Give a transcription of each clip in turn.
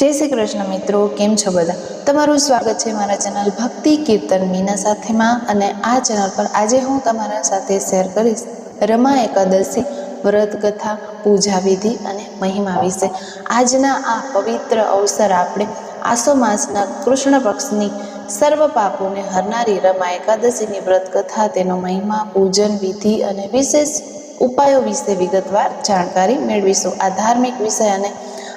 જય શ્રી કૃષ્ણ મિત્રો, કેમ છો બધા? તમારું સ્વાગત છે મારા ચેનલ ભક્તિ કીર્તન મીના સાથેમાં અને આ ચેનલ પર આજે હું તમારા સાથે શેર કરીશ રમા એકાદશી, વ્રત કથા, પૂજા વિધિ અને મહિમા વિશે. આજના આ પવિત્ર અવસર આપણે આસો માસના કૃષ્ણ પક્ષની સર્વ પાપોને હરનારી રમા એકાદશીની વ્રત કથા, તેનો મહિમા, પૂજન વિધિ અને વિશેષ ઉપાયો વિશે વિગતવાર જાણકારી મેળવીશું. આ ધાર્મિક વિષય અને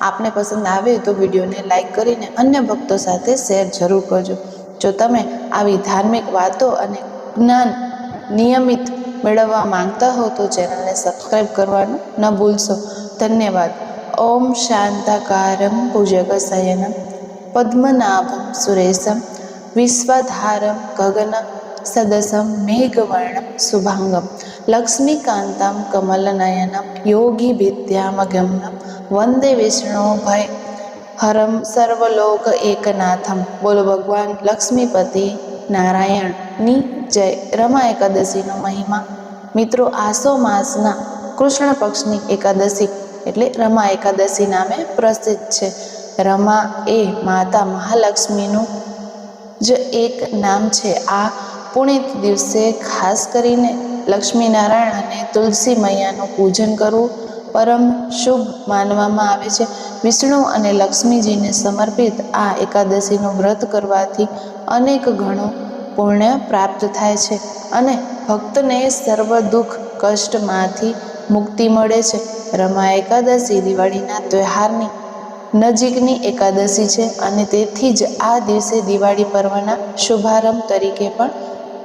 આપને પસંદ આવે તો વિડીયોને લાઇક કરીને અન્ય ભક્તો સાથે શેર જરૂર કરજો. જો તમે આવી ધાર્મિક વાતો અને જ્ઞાન નિયમિત મેળવવા માંગતા હો તો ચેનલને સબસ્ક્રાઈબ કરવાનું ન ભૂલશો. ધન્યવાદ. ઓમ શાંતાકારમ ભુજગ શયનમ પદ્મનાભમ સુરેશમ વિશ્વધારમ ગગન સદસમ મેઘવર્ણમ શુભાંગમ લક્ષ્મીકાંતમ કમલનયનમ યોગી વિદ્યામગમ્યમ વંદે વિષ્ણુ ભય. હરમ સર્વલોક એકનાથમ. બોલો ભગવાન લક્ષ્મીપતિ નારાયણની જય. રમા એકાદશીનો મહિમા. મિત્રો, આસો માસના કૃષ્ણ પક્ષની એકાદશી એટલે રમા એકાદશી નામે પ્રસિદ્ધ છે. રમા એ માતા મહાલક્ષ્મીનું જ એક નામ છે. આ પુણિત દિવસે ખાસ કરીને લક્ષ્મીનારાયણ અને તુલસી મૈયાનું પૂજન કરવું પરમ શુભ માનવામાં આવે છે. વિષ્ણુ અને લક્ષ્મીજીને સમર્પિત આ એકાદશીનું વ્રત કરવાથી અનેક ગણું પુણ્ય પ્રાપ્ત થાય છે અને ભક્તને સર્વ દુઃખ, કષ્ટમાંથી મુક્તિ મળે છે. રમા એકાદશી દિવાળીના તહેવારની નજીકની એકાદશી છે અને તેથી જ આ દિવસે દિવાળી પર્વના શુભારંભ તરીકે પણ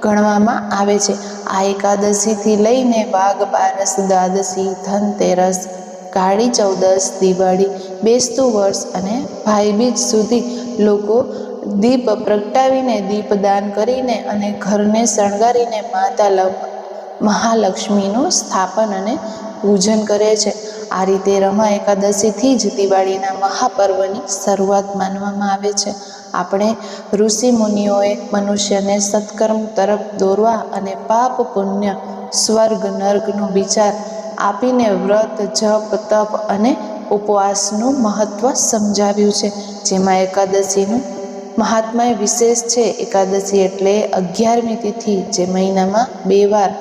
ગણવામાં આવે છે. આ એકાદશીથી લઈને વાઘ, બારસ, દ્વાદશી, ધનતેરસ, કાળી ચૌદસ, દિવાળી, બેસતું વર્ષ અને ભાઈબીજ સુધી લોકો દીપ પ્રગટાવીને દીપદાન કરીને અને ઘરને શણગારીને માતા મહાલક્ષ્મીનું સ્થાપન અને પૂજન કરે છે. આ રીતે રમા એકાદશીથી જ દિવાળીના મહાપર્વની શરૂઆત માનવામાં આવે છે. આપણે ઋષિ મુનિઓએ મનુષ્યને સત્કર્મ તરફ દોરવા અને પાપ પુણ્ય, સ્વર્ગ, નર્ગનો વિચાર આપીને વ્રત, જપ, તપ અને ઉપવાસનું મહત્ત્વ સમજાવ્યું છે. જેમાં એકાદશીનું મહાત્મય વિશેષ છે. એકાદશી એટલે અગિયારમી તિથિ, જે મહિનામાં બે વાર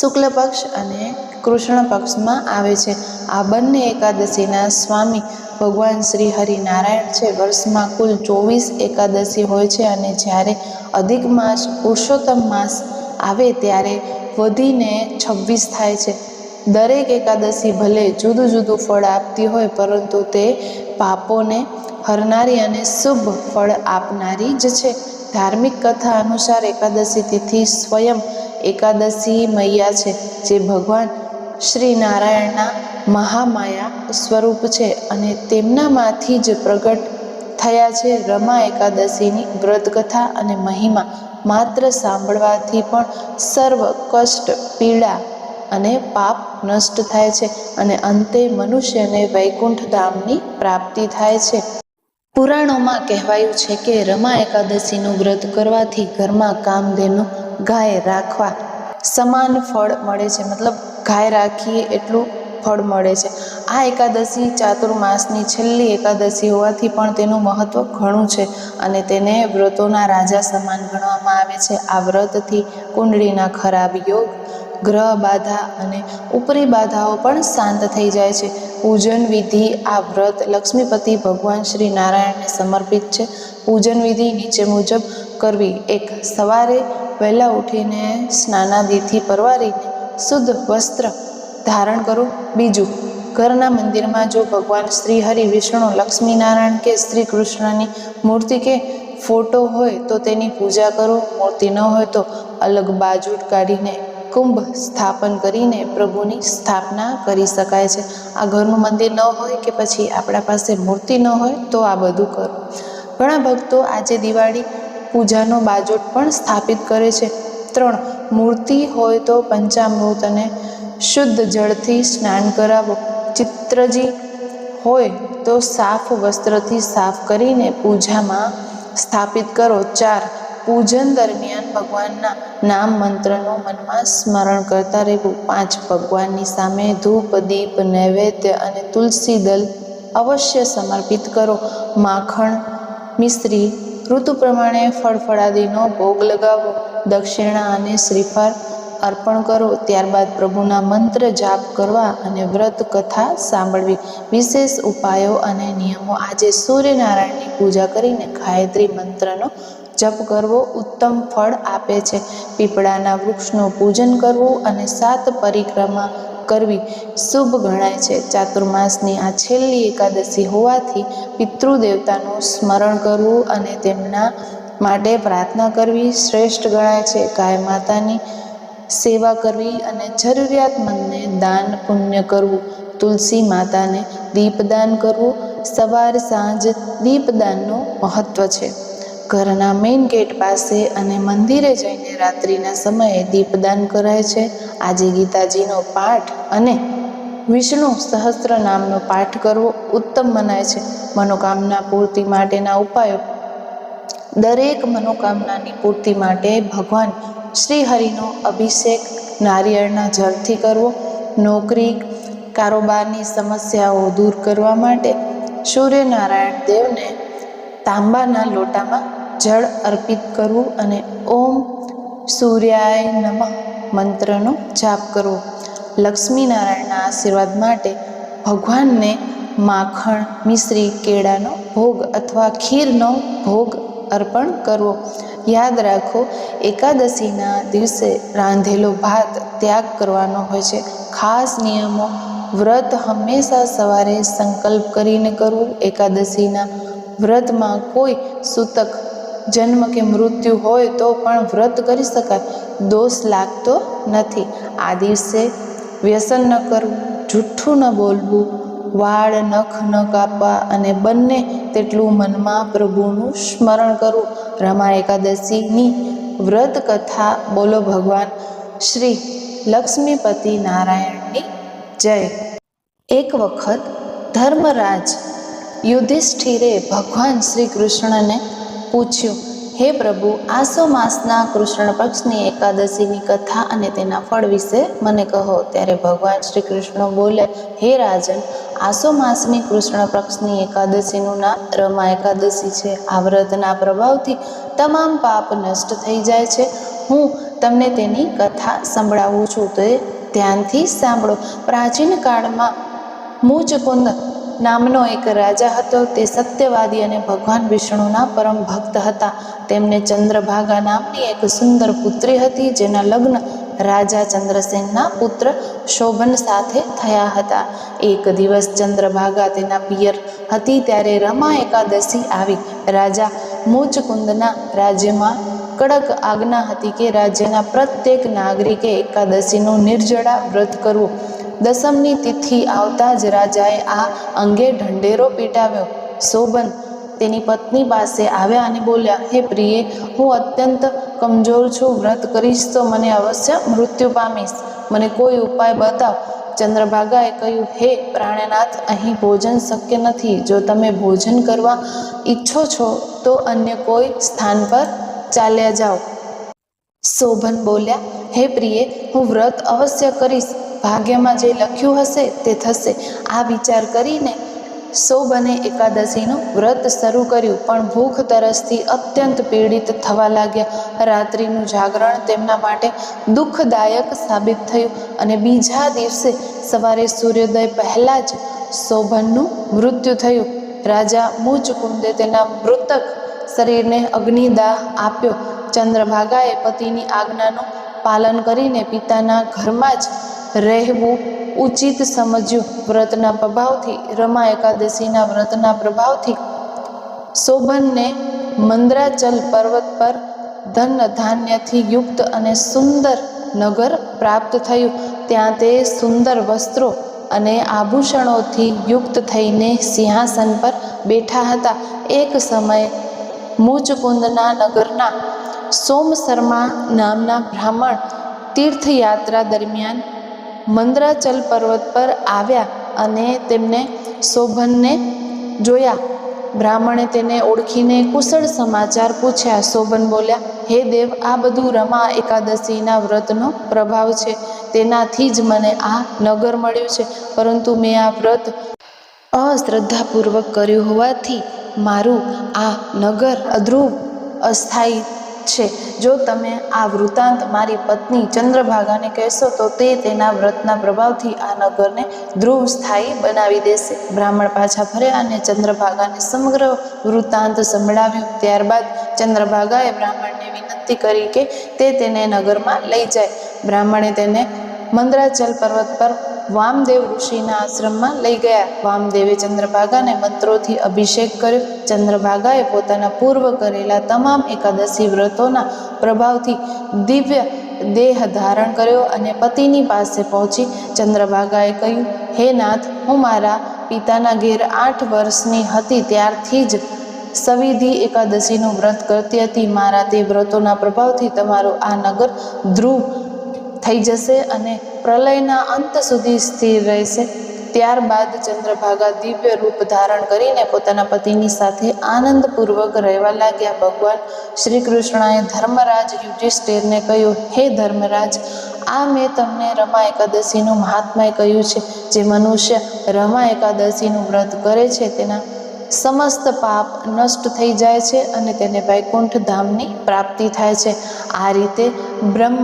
શુક્લ પક્ષ અને કૃષ્ણ પક્ષમાં આવે છે. આ બંને એકાદશીના સ્વામી ભગવાન શ્રી હરિનારાયણ છે. વર્ષમાં કુલ ચોવીસ એકાદશી હોય છે અને જ્યારે અધિક માસ પુરુષોત્તમ માસ આવે ત્યારે વધીને છવ્વીસ થાય છે. દરેક એકાદશી ભલે જુદું જુદું ફળ આપતી હોય પરંતુ તે પાપોને હરનારી અને શુભ ફળ આપનારી જ છે. ધાર્મિક કથા અનુસાર એકાદશી તિથિ સ્વયં એકાદશી મૈયા છે, જે ભગવાન શ્રી નારાયણના મહામાયા સ્વરૂપ છે અને તેમનામાંથી જ પ્રગટ થયા છે રમા એકાદશીની વ્રતકથા અને મહિમા. માત્ર સાંભળવાથી પણ સર્વ કષ્ટ, પીડા અને પાપ નષ્ટ થાય છે અને અંતે મનુષ્યને વૈકુંઠ ધામની પ્રાપ્તિ થાય છે. પુરાણોમાં કહેવાયું છે કે રમા એકાદશીનું વ્રત કરવાથી ઘરમાં કામધેનુ ગાય રાખવા સમાન ફળ મળે છે. મતલબ ગાય રાખીએ એટલું ફળ મળે છે. આ એકાદશી ચાતુર્માસની છેલ્લી એકાદશી હોવાથી પણ તેનું મહત્ત્વ ઘણું છે અને તેને વ્રતોના રાજા સમાન ગણવામાં આવે છે. આ વ્રતથી કુંડળીના ખરાબ યોગ, ગ્રહ બાધા અને ઉપરી બાધાઓ પણ શાંત થઈ જાય છે. પૂજન વિધિ આ વ્રત લક્ષ્મીપતિ ભગવાન શ્રી નારાયણને સમર્પિત છે. પૂજન વિધિ નીચે મુજબ કરવી. એક, સવારે વહેલા ઉઠીને સ્નાનાદિથી પરવારીને શુદ્ધ વસ્ત્ર ધારણ કરું. બીજું, ઘરના મંદિરમાં જો ભગવાન શ્રી હરિ વિષ્ણુ, લક્ષ્મીનારાયણ કે શ્રી કૃષ્ણની મૂર્તિ કે ફોટો હોય તો તેની પૂજા કરો. મૂર્તિ ન હોય તો અલગ બાજુટ કાઢીને કુંભ સ્થાપન કરીને પ્રભુની સ્થાપના કરી શકાય છે. આ ઘરનું મંદિર ન હોય કે પછી આપણા પાસે મૂર્તિ ન હોય તો આ બધું કરો. ઘણા ભક્તો આજે દિવાળી પૂજાનો બાજોટ પણ સ્થાપિત કરે છે. ત્રણ, મૂર્તિ હોય તો પંચામૃત અને શુદ્ધ જળથી સ્નાન કરાવો. ચિત્રજી, હોય તો સાફ વસ્ત્રથી સાફ કરીને પૂજામાં સ્થાપિત કરો. ચાર, પૂજન દરમિયાન ભગવાનના નામ મંત્રનું મનમાં સ્મરણ કરતા રહેવું. પાંચ, ભગવાનની સામે ધૂપ, દીપ, નૈવેદ્ય અને તુલસી દલ અવશ્ય સમર્પિત કરો. માખણ, મિશ્રી, ઋતુ પ્રમાણે ફળફળાદીનો ભોગ લગાવો. દક્ષિણા અને શ્રીફળ અર્પણ કરો. ત્યારબાદ પ્રભુના મંત્ર જાપ કરવા અને વ્રત કથા સાંભળવી. વિશેષ ઉપાયો અને નિયમો. આજે સૂર્યનારાયણની પૂજા કરીને ગાયત્રી મંત્રનો જપ કરવો ઉત્તમ ફળ આપે છે. પીપળાના વૃક્ષનું પૂજન કરવું અને સાત પરિક્રમા કરવી શુભ ગણાય છે. ચાતુર્માસની આ છેલ્લી એકાદશી હોવાથી પિતૃદેવતાનું સ્મરણ કરવું અને તેમના માટે પ્રાર્થના કરવી શ્રેષ્ઠ ગણાય છે. ગાય માતાની સેવા કરવી અને જરૂરિયાતમંદને દાન પુણ્ય કરવું. તુલસી માતાને દીપદાન કરવું સવાર સાંજ દીપદાનનું મહત્ત્વ છે. ઘરના મેઇન ગેટ પાસે અને મંદિરે જઈને રાત્રિના સમયે દીપદાન કરાય છે. આજે ગીતાજીનો પાઠ અને વિષ્ણુ સહસ્ત્ર નામનો પાઠ કરવો ઉત્તમ મનાય છે. મનોકામના પૂર્તિ માટેના ઉપાયો. દરેક મનોકામનાની પૂર્તિ માટે ભગવાન શ્રી હરિનો અભિષેક નારિયેળના જળથી કરવો, નોકરી, કારોબારની સમસ્યાઓ દૂર કરવા માટે સૂર્યનારાયણ દેવને તાંબાના લોટામાં જળ અર્પિત કરવું અને ઓમ સૂર્યાય નમઃ મંત્રનો જાપ કરવો. લક્ષ્મીનારાયણના આશીર્વાદ માટે ભગવાનને માખણ, મિશ્રી, કેળાનો ભોગ અથવા ખીરનો ભોગ અર્પણ કરવો. યાદ રાખો, એકાદશીના દિવસે રાંધેલો ભાત ત્યાગ કરવાનો હોય છે. ખાસ નિયમો, વ્રત હંમેશા સવારે સંકલ્પ કરીને કરવું. એકાદશીના વ્રતમાં કોઈ સૂતક જન્મ કે મૃત્યુ હોય તો પણ વ્રત કરી શકાય. દોષ લાગતો નથી. આ દિવસે વ્યસન ન કરવું, જૂઠ્ઠું ન બોલવું વાળ, નખ ન કાપવા અને બંને તેટલું મનમાં પ્રભુનું સ્મરણ કરવું રમા એકાદશીની વ્રત કથા બોલો ભગવાન શ્રી લક્ષ્મીપતિ નારાયણની જય. એક વખત ધર્મરાજ યુધિષ્ઠિરે ભગવાન શ્રી કૃષ્ણને પૂછ્યું હે પ્રભુ, આસો માસના કૃષ્ણ પક્ષની એકાદશીની કથા અને તેના ફળ વિશે મને કહો. ત્યારે ભગવાન શ્રી કૃષ્ણ બોલે, હે રાજન, આસો માસની કૃષ્ણ પક્ષની એકાદશીનું નામ રમા એકાદશી છે. આ વ્રતના પ્રભાવથી તમામ પાપ નષ્ટ થઈ જાય છે. હું તમને તેની કથા સંભળાવું છું. તે ધ્યાનથી સાંભળો. પ્રાચીન કાળમાં મુચકુંદ નામનો એક રાજા હતો. તે સત્યવાદી અને ભગવાન વિષ્ણુના પરમ ભક્ત હતા. તેમને ચંદ્રભાગા નામની એક સુંદર પુત્રી હતી, જેના લગ્ન રાજા ચંદ્રસેનના પુત્ર શોભન સાથે થયા હતા. એક દિવસ ચંદ્રભાગા તેના પિયર હતી, ત્યારે રમા એકાદશી આવી. રાજા મુચકુંદના રાજ્યમાં કડક આજ્ઞા હતી કે રાજ્યના પ્રત્યેક નાગરિકે એકાદશીનું નિર્જળા વ્રત કરવું. દસમની તિથિ આવતા જ રાજાએ આ અંગે ઢંઢેરો પીટાવ્યો. શોભન તેની પત્ની પાસે આવ્યા અને બોલ્યા, હે પ્રિય, હું અત્યંત કમજોર છું. વ્રત કરીશ તો મને અવશ્ય મૃત્યુ પામીશ. મને કોઈ ઉપાય બતાવ. ચંદ્રભાગાએ કહ્યું, હે પ્રાણનાથ, અહીં ભોજન શક્ય નથી. જો તમે ભોજન કરવા ઈચ્છો છો, તો અન્ય કોઈ સ્થાન પર ચાલ્યા જાઓ. શોભન બોલ્યા, હે પ્રિય, હું વ્રત અવશ્ય કરીશ. ભાગ્યમાં જે લખ્યું હશે તે થશે. આ વિચાર કરીને શોભને એકાદશીનું વ્રત શરૂ કર્યું. પણ ભૂખ તરસથી અત્યંત પીડિત થવા લાગ્યા. રાત્રિનું જાગરણ તેમના માટે દુઃખદાયક સાબિત થયું અને બીજા દિવસે સવારે સૂર્યોદય પહેલાં જ શોભનનું મૃત્યુ થયું. રાજા મુચકુંદે તેના મૃતક શરીરને અગ્નિદાહ આપ્યો. ચંદ્રભાગાએ પતિની આજ્ઞાનું પાલન કરીને પિતાના ઘરમાં જ રહેવું ઉચિત સમજ્યું. વ્રતના પ્રભાવથી, રમા એકાદશીના વ્રતના પ્રભાવથી શોભનને મંદ્રાચલ પર્વત પર ધન ધાન્યથી યુક્ત અને સુંદર નગર પ્રાપ્ત થયું. ત્યાં તે સુંદર વસ્ત્રો અને આભૂષણોથી યુક્ત થઈને સિંહાસન પર બેઠા હતા. એક સમયે મૂચકુંદના નગરના સોમ શર્મા નામના બ્રાહ્મણ તીર્થયાત્રા દરમિયાન મંદ્રાચલ પર્વત પર આવ્યા અને તેમને શોભનને જોયા. બ્રાહ્મણે તેને ઓળખીને કુશળ સમાચાર પૂછ્યા. શોભન બોલ્યા, હે દેવ, આ બધું રમા એકાદશીના વ્રતનો પ્રભાવ છે. તેનાથી જ મને આ નગર મળ્યું છે. પરંતુ મેં આ વ્રત અશ્રદ્ધાપૂર્વક કર્યું હોવાથી મારું આ નગર અધ્રુવ અસ્થાયી છે. જો તમે આ વૃત્તાંત મારી પત્ની ચંદ્રભાગાને કહેશો, તો તે તેના વ્રતના પ્રભાવથી આ નગરને ધ્રુવ સ્થાયી બનાવી દેશે. બ્રાહ્મણ પાછા ફર્યા અને ચંદ્રભાગાને સમગ્ર વૃત્તાંત સંભળાવ્યું. ત્યારબાદ ચંદ્રભાગાએ બ્રાહ્મણને વિનંતી કરી કે તે તેને નગરમાં લઈ જાય. બ્રાહ્મણે તેને મંદરાચલ પર્વત પર વામદેવ ઋષિના આશ્રમમાં લઈ ગયા. વામદેવે ચંદ્રભાગાને મંત્રોથી અભિષેક કર્યો. ચંદ્રભાગાએ પોતાના પૂર્વ કરેલા તમામ એકાદશી વ્રતોના પ્રભાવથી દિવ્ય દેહ ધારણ કર્યો અને પતિની પાસે પહોંચી ચંદ્રભાગાએ કહ્યું, હે નાથ, હું મારા પિતાના ઘેર આઠ વર્ષની હતી ત્યારથી જ સવિધિ એકાદશીનું વ્રત કરતી હતી. મારા તે વ્રતોના પ્રભાવથી તમારું આ નગર ધ્રુવ થઈ જશે અને પ્રલયના અંત સુધી સ્થિર રહેશે. ત્યારબાદ ચંદ્રભાગા દિવ્ય રૂપ ધારણ કરીને પોતાના પતિની સાથે આનંદપૂર્વક રહેવા લાગ્યા. ભગવાન શ્રી કૃષ્ણએ ધર્મરાજ યુધિષ્ઠિરને કહ્યું, હે ધર્મરાજ, આ મેં તમને રમા એકાદશીનું મહાત્માએ કહ્યું છે. જે મનુષ્ય રમા એકાદશીનું વ્રત કરે છે, તેના સમસ્ત પાપ નષ્ટ થઈ જાય છે અને તેને વૈકુંઠ ધામની પ્રાપ્તિ થાય છે. આ રીતે બ્રહ્મ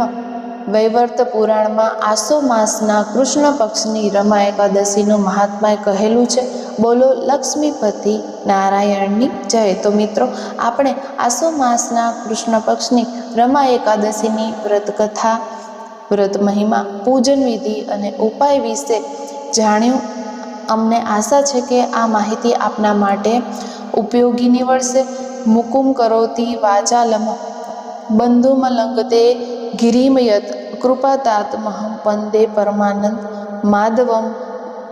વૈવર્ત પુરાણમાં આસો માસના કૃષ્ણ પક્ષની રમા એકાદશીનું મહાત્માએ કહેલું છે, બોલો લક્ષ્મીપતિ નારાયણની જય. તો મિત્રો, આપણે આસો માસના કૃષ્ણ પક્ષની રમા એકાદશીની વ્રતકથા, વ્રત મહિમા, પૂજન વિધિ અને ઉપાય વિશે જાણ્યું. અમને આશા છે કે આ માહિતી આપના માટે ઉપયોગી નીવડશે. મુકુમ કરોતી વાચાલમ બંધુમલંગતે ગિરિમયત કૃપાતાત્મહં પંદે પરમાનંદ માધવમ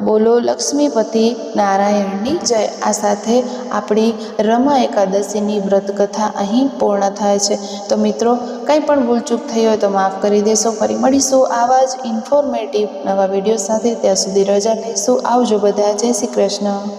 બોલો લક્ષ્મીપતિ નારાયણની જય. આ સાથે આપણી રમા એકાદશીની વ્રતકથા અહીં પૂર્ણ થાય છે. તો મિત્રો, કંઈ પણ ભૂલચૂક થઈ હોય તો માફ કરી દેશો. ફરી મળીશું આવા જ ઇન્ફોર્મેટિવ નવા વીડિયો સાથે. ત્યાં સુધી રજા લઈશું આવજો બધા. જય શ્રી કૃષ્ણ.